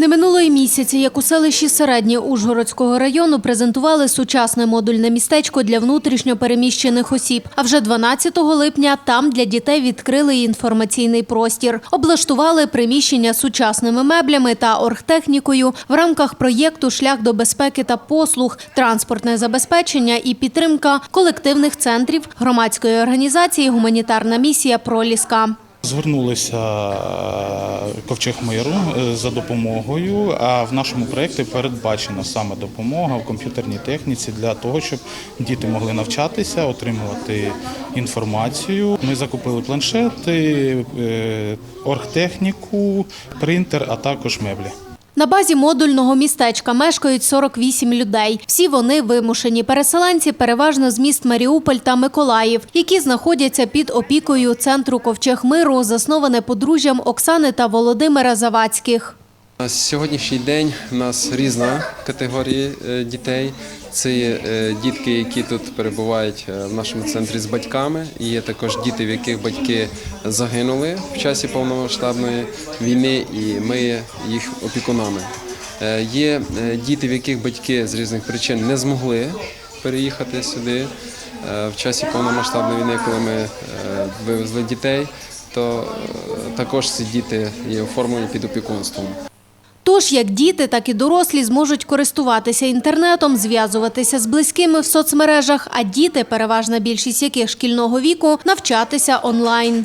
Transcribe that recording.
Не минулої місяці, як у селищі Середнє Ужгородського району презентували сучасне модульне містечко для внутрішньо переміщених осіб. А вже 12 липня там для дітей відкрили інформаційний простір. Облаштували приміщення сучасними меблями та оргтехнікою в рамках проєкту Шлях до безпеки та послуг, транспортне забезпечення і підтримка колективних центрів громадської організації Гуманітарна місія Проліска. Звернулися е, ковчег миру е, за допомогою. А в нашому проєкті передбачена саме допомога в комп'ютерній техніці для того, щоб діти могли навчатися, отримувати інформацію. Ми закупили планшети, е, оргтехніку, принтер, а також меблі. На базі модульного містечка мешкають 48 людей. Всі вони вимушені переселенці, переважно з міст Маріуполь та Миколаїв, які знаходяться під опікою центру Ковчег миру, засноване подружжям Оксани та Володимира Завадських. На сьогоднішній день у нас різна категорія е, дітей. Це є е, дітки, які тут перебувають е, в нашому центрі з батьками. І є також діти, в яких батьки загинули в часі повномасштабної війни, і ми є їх опікунами. Е, Є діти, в яких батьки з різних причин не змогли переїхати сюди в часі повномасштабної війни, коли ми вивезли дітей. То також ці діти є оформлені під опікунством. Тож як діти, так і дорослі зможуть користуватися інтернетом, зв'язуватися з близькими в соцмережах, а діти, переважна більшість яких шкільного віку, навчатися онлайн.